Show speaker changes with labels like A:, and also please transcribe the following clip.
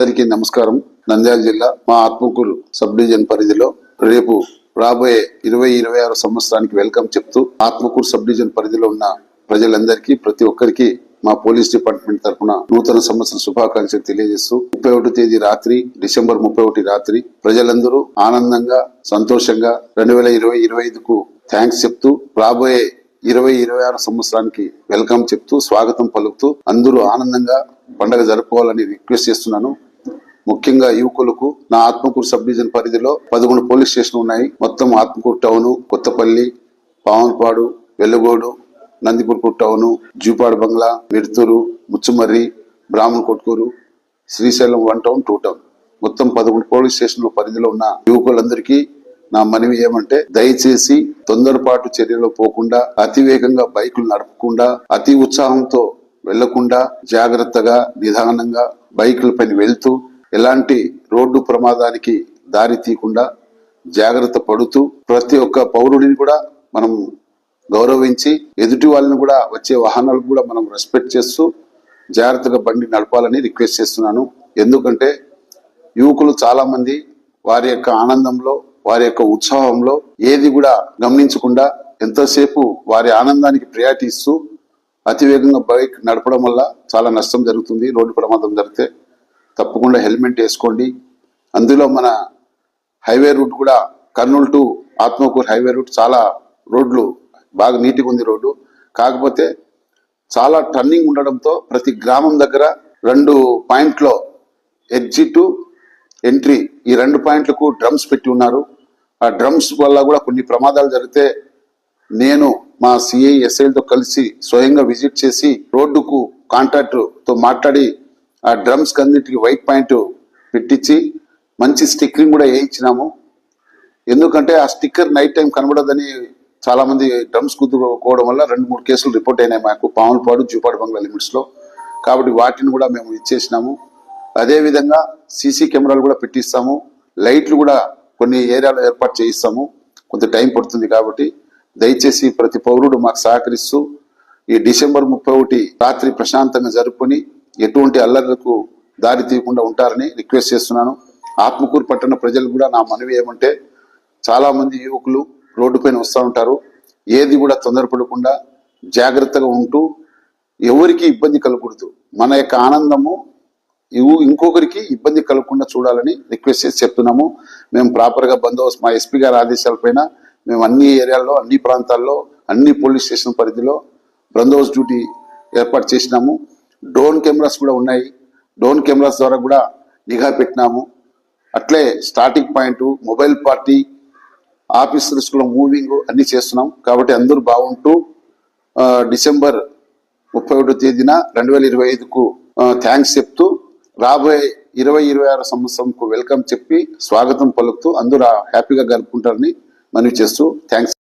A: అందరికీ నమస్కారం. నంద్యాల జిల్లా మా ఆత్మకూరు సబ్ డివిజన్ పరిధిలో రేపు రాబోయే ఇరవై ఇరవై ఆరు సంవత్సరానికి వెల్కమ్ చెప్తూ ఆత్మకూరు సబ్ డివిజన్ పరిధిలో ఉన్న ప్రజలందరికీ ప్రతి ఒక్కరికి మా పోలీస్ డిపార్ట్మెంట్ తరఫున నూతన సంవత్సర శుభాకాంక్షలు తెలియజేస్తూ ముప్పై ఒకటి తేదీ రాత్రి డిసెంబర్ ముప్పై ఒకటి రాత్రి ప్రజలందరూ ఆనందంగా సంతోషంగా రెండు వేల ఇరవై ఇరవై ఐదుకు థ్యాంక్స్ చెప్తూ రాబోయే ఇరవై ఇరవై ఆరు సంవత్సరానికి వెల్కమ్ చెప్తూ స్వాగతం పలుకుతూ అందరూ ఆనందంగా పండగ జరుపుకోవాలని రిక్వెస్ట్ చేస్తున్నాను. ముఖ్యంగా యువకులకు నా ఆత్మకూరు సబ్ డివిజన్ పరిధిలో పదకొండు పోలీస్ స్టేషన్లు ఉన్నాయి. మొత్తం ఆత్మకూరు టౌన్ కొత్తపల్లి పావన్పాడు Velgode నందిపూర్పూర్ town Jupadu Bungalow Midthur Muchumarri Brahmanakotkur Srisailam one town two town. మొత్తం పదకొండు పోలీస్ స్టేషన్ల పరిధిలో ఉన్న యువకులందరికీ నా మనవి ఏమంటే దయచేసి తొందరపాటు చర్యలో పోకుండా అతివేగంగా బైకులు నడపకుండా అతి ఉత్సాహంతో వెళ్ళకుండా జాగ్రత్తగా నిదానంగా బైకుల పైన వెళ్తూ ఎలాంటి రోడ్డు ప్రమాదానికి దారి తీయకుండా జాగ్రత్త పడుతూ ప్రతి ఒక్క పౌరుడిని కూడా మనం గౌరవించి ఎదుటి వాళ్ళని కూడా వచ్చే వాహనాలకు కూడా మనం రెస్పెక్ట్ చేస్తూ జాగ్రత్తగా బండి నడపాలని రిక్వెస్ట్ చేస్తున్నాను. ఎందుకంటే యువకులు చాలామంది వారి యొక్క ఆనందంలో వారి యొక్క ఉత్సాహంలో ఏది కూడా గమనించకుండా ఎంతసేపు వారి ఆనందానికి ప్రయాటిస్తూ అతివేగంగా బైక్ నడపడం వల్ల చాలా నష్టం జరుగుతుంది రోడ్డు ప్రమాదం జరిగితే. తప్పకుండా హెల్మెట్ వేసుకోండి. అందులో మన హైవే రూట్ కూడా Kurnool to Atmakur highway route చాలా రోడ్లు బాగా నీట్గా ఉంది రోడ్డు. కాకపోతే చాలా టర్నింగ్ ఉండడంతో ప్రతి గ్రామం దగ్గర రెండు పాయింట్లో ఎగ్జిట్ ఎంట్రీ ఈ రెండు పాయింట్లకు డ్రమ్స్ పెట్టి ఉన్నారు. ఆ డ్రమ్స్ వల్ల కూడా కొన్ని ప్రమాదాలు జరిగితే నేను మా సిఐ ఎస్ఐలతో కలిసి స్వయంగా విజిట్ చేసి రోడ్డుకు కాంట్రాక్టర్తో మాట్లాడి ఆ డ్రమ్స్ అన్నిటికి వైట్ పాయింట్ పెట్టించి మంచి స్టిక్కరింగ్ కూడా వేయించినాము. ఎందుకంటే ఆ స్టిక్కర్ నైట్ టైం కనబడదని చాలా మంది డ్రమ్స్ కుదుకోవడం వల్ల రెండు మూడు కేసులు రిపోర్ట్ అయినాయి మాకు. పాములపాడు జూపాడు బంగ్లా లిమిట్స్లో కాబట్టి వాటిని కూడా మేము ఇచ్చేసినాము. అదేవిధంగా సీసీ కెమెరాలు కూడా పెట్టిస్తాము. లైట్లు కూడా కొన్ని ఏరియాలో ఏర్పాటు చేయిస్తాము. కొంత టైం పడుతుంది కాబట్టి దయచేసి ప్రతి పౌరుడు మాకు సహకరిస్తూ ఈ డిసెంబర్ ముప్పై ఒకటి రాత్రి ప్రశాంతంగా జరుపుకొని ఎటువంటి అల్లర్లకు దారి తీయకుండా ఉంటారని రిక్వెస్ట్ చేస్తున్నాను. ఆత్మకూరు పట్టణ ప్రజలు కూడా నా మనవి ఏమంటే చాలామంది యువకులు రోడ్డు పైన వస్తూ ఉంటారు. ఏది కూడా తొందరపడకుండా జాగ్రత్తగా ఉంటూ ఎవరికి ఇబ్బంది కలగకూడదు. మన యొక్క ఆనందము ఇవు- ఇంకొకరికి ఇబ్బంది కలగకుండా చూడాలని రిక్వెస్ట్ చేసి చెప్తున్నాము. మేము ప్రాపర్గా బందోబస్తు మా ఎస్పీ గారి ఆదేశాలపైన మేము అన్ని ఏరియాల్లో అన్ని ప్రాంతాల్లో అన్ని పోలీస్ స్టేషన్ పరిధిలో బందోబస్తు డ్యూటీ ఏర్పాటు చేసినాము. డ్రోన్ కెమెరాస్ కూడా ఉన్నాయి. డ్రోన్ కెమెరాస్ ద్వారా కూడా నిఘా పెట్టినాము. అట్లే starting point mobile party officers కూడా మూవింగ్ అన్ని చేస్తున్నాం. కాబట్టి అందరూ బాగుంటూ డిసెంబర్ ముప్పై ఒకటో తేదీన రెండు వేల ఇరవై ఐదుకు థ్యాంక్స్ చెప్తూ రాబోయే ఇరవై ఇరవై ఆరు సంవత్సరంకు వెల్కమ్ చెప్పి స్వాగతం పలుకుతూ అందరూ హ్యాపీగా గడుపుకుంటారని మనవి చేస్తూ థ్యాంక్స్.